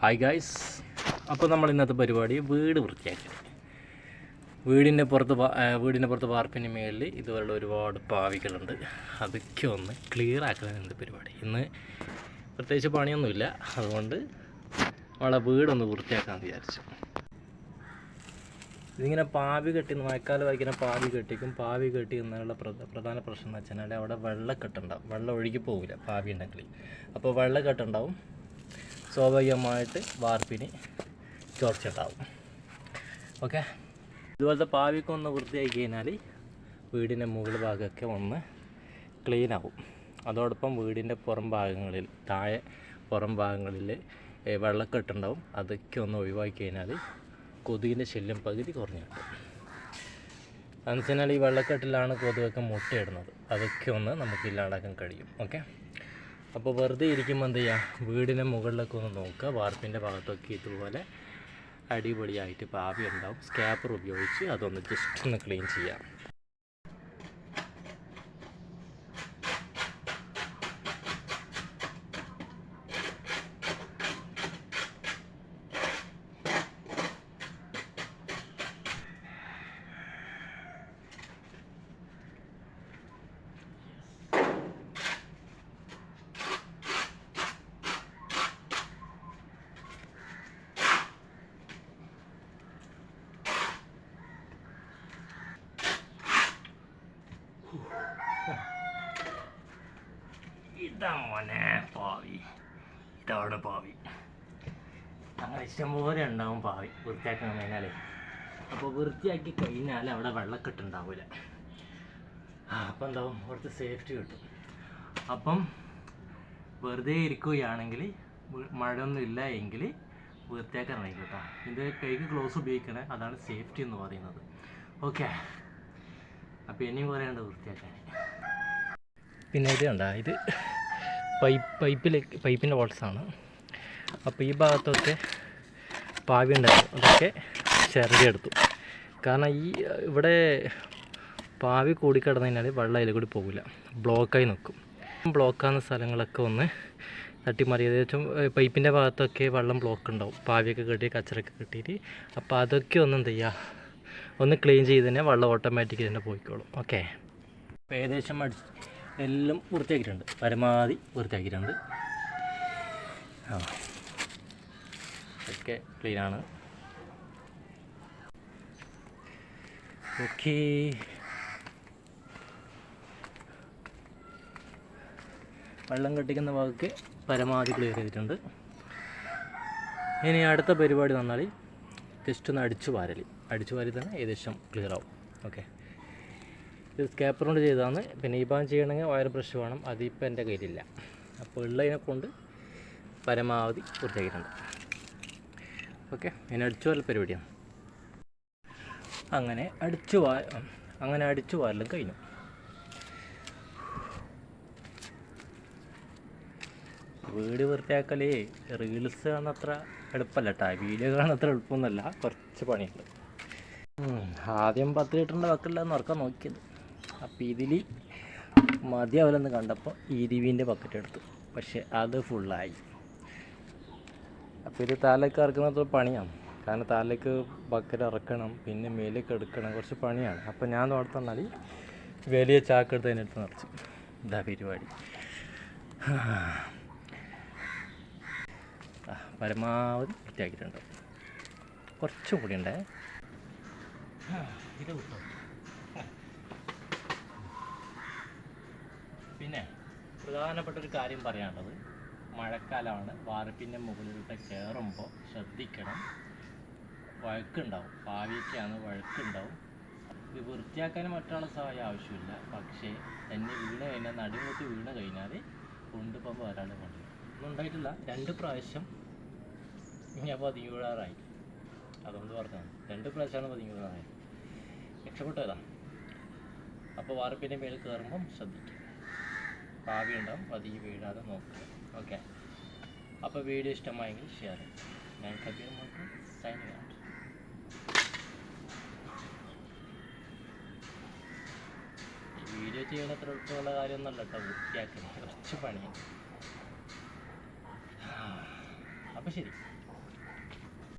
Hi guys അപ്പോൾ നമ്മൾ ഇന്നത്തെ പരിപാടി വീട് വൃത്തിയാക്കി. വീടിന്റെ പുറത്ത് വീടിന്റെ പുറത്ത് വാർപ്പിന്റെ മേളിൽ ഇതുപോലുള്ള ഒരുപാട് പാവികളുണ്ട്. അതൊക്കെ ഒന്ന് ക്ലിയർ ആക്കലാണ് പരിപാടി. ഇന്ന് പ്രത്യേകിച്ച് പണിയൊന്നുമില്ല. അതുകൊണ്ട് നമ്മളെ വീടൊന്ന് വൃത്തിയാക്കാൻ വിചാരിച്ചു. ഇതിങ്ങനെ പാവി കെട്ടി മഴക്കാലം വായിക്കുന്ന പാവി കെട്ടിക്കും പാവി കെട്ടി എന്നുള്ള പ്രധാന പ്രശ്നം എന്ന് വെച്ചാൽ അവിടെ വെള്ളക്കെട്ടുണ്ടാവും വെള്ളം ഒഴുകി പോകില്ല പാവി ഉണ്ടെങ്കിൽ. അപ്പോൾ വെള്ളക്കെട്ടുണ്ടാവും സ്വാഭാവികമായിട്ട് വാർപ്പിന് ചോർച്ച ഉണ്ടാവും ഓക്കെ ഇതുപോലത്തെ പാവിക്ക് ഒന്ന് വൃത്തിയാക്കി കഴിഞ്ഞാൽ വീടിന്റെ മുകൾ ഭാഗമൊക്കെ ഒന്ന് ക്ലീൻ ആവും. അതോടൊപ്പം വീടിന്റെ പുറം ഭാഗങ്ങളിൽ താഴെ പുറം ഭാഗങ്ങളിൽ വെള്ളക്കെട്ടുണ്ടാവും അതൊക്കെ ഒന്ന് ഒഴിവാക്കി കഴിഞ്ഞാൽ കൊതുകിന്റെ ശല്യം പകുതി കുറഞ്ഞു കിട്ടും. അതെന്ന് വെച്ചാൽ ഈ വെള്ളക്കെട്ടിലാണ് കൊതുകൊക്കെ മുട്ടയിടുന്നത്. അതൊക്കെ ഒന്ന് നമുക്ക് ഇല്ലാണ്ടാക്കാൻ കഴിയും. ഓക്കെ അപ്പോൾ വെറുതെ ഇരിക്കുമ്പോൾ എന്ത് ചെയ്യുക വീടിന്റെ മുകളിലൊക്കെ ഒന്ന് നോക്കുക. വാർപ്പിന്റെ ഭാഗത്തൊക്കെ ഇതുപോലെ അടിപൊളിയായിട്ട് പാവി ഉണ്ടാവും സ്കാപ്പർ ഉപയോഗിച്ച് അതൊന്ന് ജസ്റ്റ് ഒന്ന് ക്ലീൻ ചെയ്യാം. ഇതാ മോനെ പാവി. ഇതാണ് പാവി. അങ്ങനെ ഇഷ്ടംപോലെ ഉണ്ടാവും പാവി. വൃത്തിയാക്കണം കഴിഞ്ഞാലേ. അപ്പോൾ വൃത്തിയാക്കി കഴിഞ്ഞാൽ അവിടെ വെള്ളക്കെട്ടുണ്ടാവില്ല അപ്പം എന്താവും? കുറച്ച് സേഫ്റ്റി കിട്ടും. അപ്പം വെറുതെ ഇരിക്കുകയാണെങ്കിൽ മഴയൊന്നും ഇല്ല എങ്കിൽ വൃത്തിയാക്കാൻ കേട്ടോ ഇത് കൈക്ക് ഗ്ലോസ് ഉപയോഗിക്കണേ. അതാണ് സേഫ്റ്റി എന്ന് പറയുന്നത്. ഓക്കെ അപ്പോൾ ഇനിയും കുറേ ഉണ്ട് വൃത്തിയാക്കാൻ പിന്നെ ഇത് ഉണ്ടോ ഇത് പൈപ്പ് പൈപ്പിലേക്ക് പൈപ്പിന്റെ ആണ് അപ്പോൾ ഈ ഭാഗത്തൊക്കെ പാവി ഉണ്ടായിരുന്നു അതൊക്കെ ചിരടിയെടുത്തു കാരണം ഈ ഇവിടെ പാവി കൂടിക്കിടന്നു വെള്ളം അതിൽ കൂടി പോകില്ല ബ്ലോക്കായി നിൽക്കും ബ്ലോക്കാകുന്ന സ്ഥലങ്ങളൊക്കെ ഒന്ന് തട്ടിമറി. ഏകദേശം പൈപ്പിന്റെ ഭാഗത്തൊക്കെ വെള്ളം ബ്ലോക്ക് ഉണ്ടാവും പാവിയൊക്കെ കെട്ടി കച്ചറൊക്കെ കെട്ടിയിട്ട്. അപ്പോൾ അതൊക്കെ ഒന്ന് എന്ത് ചെയ്യുക ഒന്ന് ക്ലീൻ ചെയ്ത് തന്നെ വെള്ളം ഓട്ടോമാറ്റിക്കലി തന്നെ പോയിക്കോളും. ഓക്കെ ഏകദേശം അടിച്ച് എല്ലാം വൃത്തിയാക്കിയിട്ടുണ്ട്. പരമാവധി വൃത്തിയാക്കിയിട്ടുണ്ട്. ആ. ഒക്കെ ക്ലീനാണ് ഓക്കേ. വെള്ളം കെട്ടിക്കുന്ന ഭാഗത്ത് പരമാവധി ക്ലിയർ ചെയ്തിട്ടുണ്ട്. ഇനി അടുത്ത പരിപാടി വന്നാൽ ജസ്റ്റ് ഒന്ന് അടിച്ചു വാരൽ അടിച്ചു വാരി തന്നെ ഏകദേശം ക്ലിയർ ആവും. ഓക്കെ. ഇത് സ്കാപ്പർ കൊണ്ട് ചെയ്തതാണ്. പിന്നെ ഈ ഭാഗം ചെയ്യണമെങ്കിൽ വയർ ബ്രഷ് വേണം. അതിപ്പോൾ എന്റെ കയ്യിലില്ല. അപ്പോൾ ഉള്ളതിനെ കൊണ്ട് പരമാവധി പൂർത്തിയാക്കിയിട്ടുണ്ട് ഓക്കെ ഇനി അടിച്ചു വാരൽ പരിപാടിയാണ് അങ്ങനെ അടിച്ചു വാ അങ്ങനെ അടിച്ചു വാരലും കഴിഞ്ഞു. വീട് വൃത്തിയാക്കലേ റീൽസ് കാണുന്നത്ര എളുപ്പമല്ല കേട്ടോ വീഡിയോ കാണുന്നത്ര എളുപ്പമൊന്നുമല്ല. കുറച്ച് പണിയുണ്ട്. ആദ്യം പത്ത് ലിറ്ററിന്റെ ബക്കറ്റിലാണ് ഉറക്കാൻ നോക്കിയത്. അപ്പോൾ ഇതിൽ മതിയാവില്ലെന്ന് കണ്ടപ്പോൾ ഇരുവിന്റെ ബക്കറ്റ് എടുത്തു. പക്ഷെ അത് ഫുള്ളായി അപ്പോൾ ഇത് താലേക്ക് ഇറക്കുന്നത് പണിയാണ്. കാരണം താലേക്ക് ബക്കറ്റ് ഇറക്കണം പിന്നെ മേലേക്ക് എടുക്കണം കുറച്ച് പണിയാണ്. അപ്പോൾ ഞാൻ തോർത്തന്നാൽ വലിയ ചാക്കെടുത്ത് അതിനടുത്ത് നിറച്ചു. ഇതാ പരിപാടി. പരമാവധി വൃത്തിയാക്കിയിട്ടുണ്ട്. കുറച്ചും കൂടി ഉണ്ടേ? ഇത് വിട്ടോ പിന്നെ പ്രധാനപ്പെട്ട ഒരു കാര്യം പറയാനുള്ളത്. മഴക്കാലമാണ്. വാർപ്പിന്റെ മുകളിലൂടെ കയറുമ്പോൾ ശ്രദ്ധിക്കണം. വഴക്കുണ്ടാവും. ഭാവിയൊക്കെയാണ് വഴക്കുണ്ടാവും. ഇത് വൃത്തിയാക്കാൻ മറ്റാളെ സഹായം ആവശ്യമില്ല. പക്ഷേ തന്നെ വീണ് കഴിഞ്ഞാൽ നടുമുത്തി വീണ് കഴിഞ്ഞാൽ കൊണ്ടുപോകുമ്പോൾ ഒരാൾ കൊണ്ടു ഉണ്ടായിട്ടില്ല. രണ്ട് പ്രാവശ്യം ഞാൻ പതിങ്ങി വീഴാറായി അതുകൊണ്ട് പറഞ്ഞതാണ്. രണ്ട് പ്രാവശ്യമാണ് പതിങ്ങി വീഴാറായത് രക്ഷപ്പെട്ടതാണ് അപ്പോൾ വാർപ്പിന്റെ മേൽ കയറുമ്പം ശ്രദ്ധിക്കുക ഭാവി ഉണ്ടാവും പതിയെ വീഴാതെ നോക്കുക. ഓക്കെ അപ്പോൾ വീഡിയോ ഇഷ്ടമായെങ്കിൽ ഷെയർ ചെയ്യും ഞാൻ കബീർ സൈനിങ് വീഡിയോ ചെയ്യണ അത്ര എളുപ്പമുള്ള കാര്യമൊന്നുമല്ല കേട്ടോ. വൃത്തിയാക്കുന്നത് കുറച്ച് പണിയാണ് അപ്പോൾ ശരി.